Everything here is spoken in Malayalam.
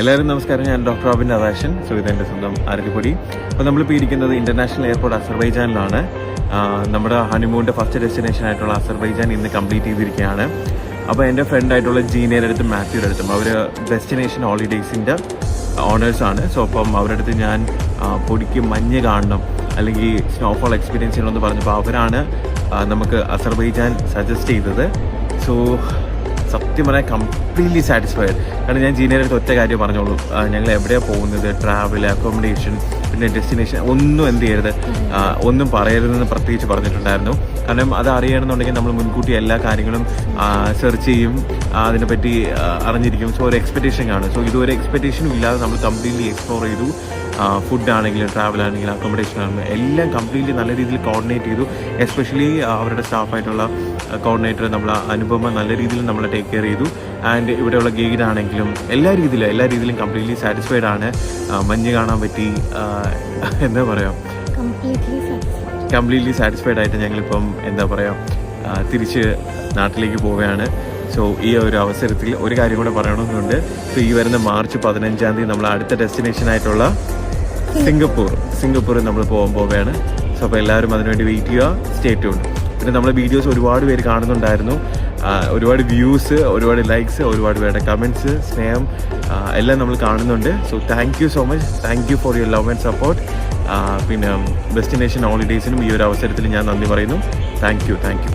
എല്ലാവരും നമസ്കാരം. ഞാൻ ഡോക്ടർ റോബിൻ രാധാശൻ സോ ഇതെന്റെ സ്വന്തം ആരോഗ്യപ്പൊടി അപ്പോൾ നമ്മളിപ്പോൾ ഇരിക്കുന്നത് ഇന്റർനാഷണൽ എയർപോർട്ട് അസർബൈജാനിലാണ് നമ്മുടെ ഹണിമൂണിന്റെ ഫസ്റ്റ് ഡെസ്റ്റിനേഷൻ ആയിട്ടുള്ള അസർബൈജാൻ ഇന്ന് കംപ്ലീറ്റ് ചെയ്തിരിക്കുകയാണ്. അപ്പോൾ എന്റെ ഫ്രണ്ട് ആയിട്ടുള്ള ജീനിയർ അടുത്തും മാത്യുടെ അടുത്തും അവർ ഡെസ്റ്റിനേഷൻ ഹോളിഡേയ്സിന്റെ ഓണേഴ്സ് ആണ്. സോ അപ്പം അവരുടെ അടുത്ത് ഞാൻ പൊടിക്ക് മഞ്ഞ് കാണണം അല്ലെങ്കിൽ സ്നോഫോൾ എക്സ്പീരിയൻസ് ചെയ്യണമെന്ന് പറഞ്ഞപ്പോൾ അവരാണ് നമുക്ക് അസർബൈജാൻ സജസ്റ്റ് ചെയ്തത്. സോ സത്യം പറയാൻ കംപ്ലീറ്റ്ലി സാറ്റിസ്ഫൈഡ് കാരണം ഞാൻ ജീനിയർ അടുത്ത് ഒറ്റ കാര്യം പറഞ്ഞോളൂ. ഞങ്ങൾ എവിടെയാണ് പോകുന്നത്? ട്രാവൽ അക്കോമഡേഷൻ പിന്നെ ഡെസ്റ്റിനേഷൻ ഒന്നും എന്ത് ചെയ്യരുത്. ഒന്നും പറയരുതെന്ന് പ്രത്യേകിച്ച് പറഞ്ഞിട്ടുണ്ടായിരുന്നു. കാരണം അത് അറിയണമെന്നുണ്ടെങ്കിൽ നമ്മൾ മുൻകൂട്ടി എല്ലാ കാര്യങ്ങളും സെർച്ച് ചെയ്യും. അതിനെപ്പറ്റി അറിഞ്ഞിരിക്കും. സോ ഒരു എക്സ്പെക്റ്റേഷൻ കാണും. സോ ഇതൊരു എക്സ്പെക്റ്റേഷനും ഇല്ലാതെ നമ്മൾ കംപ്ലീറ്റ്ലി എക്സ്പ്ലോർ ചെയ്തു. ഫുഡ് ആണെങ്കിലും ട്രാവൽ ആണെങ്കിലും അക്കോമഡേഷൻ ആണെങ്കിലും എല്ലാം കംപ്ലീറ്റ്ലി നല്ല രീതിയിൽ കോർഡിനേറ്റ് ചെയ്തു. എസ്പെഷ്യലി അവരുടെ സ്റ്റാഫായിട്ടുള്ള കോർഡിനേറ്റർ നമ്മൾ അനുപമ നല്ല രീതിയിൽ നമ്മളെ ടേക്ക് കെയർ ചെയ്തു. ആൻഡ് ഇവിടെയുള്ള ഗൈഡ് ആണെങ്കിലും എല്ലാ രീതിയിലും എല്ലാ രീതിയിലും കംപ്ലീറ്റ്ലി സാറ്റിസ്ഫൈഡ് ആണ്. മഞ്ഞ് കാണാൻ പറ്റി എന്താ പറയുക കംപ്ലീറ്റ്ലി സാറ്റിസ്ഫൈഡ് ആയിട്ട് ഞങ്ങളിപ്പം എന്താ പറയുക തിരിച്ച് നാട്ടിലേക്ക് പോവുകയാണ്. സോ ഈ ഒരു അവസരത്തിൽ ഒരു കാര്യം കൂടെ പറയണമെന്നുണ്ട്. സോ ഈ വരുന്ന മാർച്ച് പതിനഞ്ചാം തീയതി നമ്മൾ അടുത്ത ഡെസ്റ്റിനേഷൻ ആയിട്ടുള്ള സിംഗപ്പൂർ. സിംഗപ്പൂർ നമ്മൾ പോകാൻ പോവുകയാണ്. സോ അപ്പോൾ എല്ലാവരും അതിനുവേണ്ടി വെയിറ്റ് ചെയ്യുക. സ്റ്റേറ്റ് ഉണ്ട് പിന്നെ നമ്മുടെ വീഡിയോസ് ഒരുപാട് പേര് കാണുന്നുണ്ടായിരുന്നു. ഒരുപാട് വ്യൂസ് ഒരുപാട് ലൈക്സ് ഒരുപാട് പേരുടെ കമന്റ്സ് സ്നേഹം എല്ലാം നമ്മൾ കാണുന്നുണ്ട്. So thank you so much thank you for your love and support പിന്നെ ഡെസ്റ്റിനേഷൻ ഹോളിഡേയ്സിനും ഈ ഒരു അവസരത്തിൽ ഞാൻ നന്ദി പറയുന്നു. Thank you thank you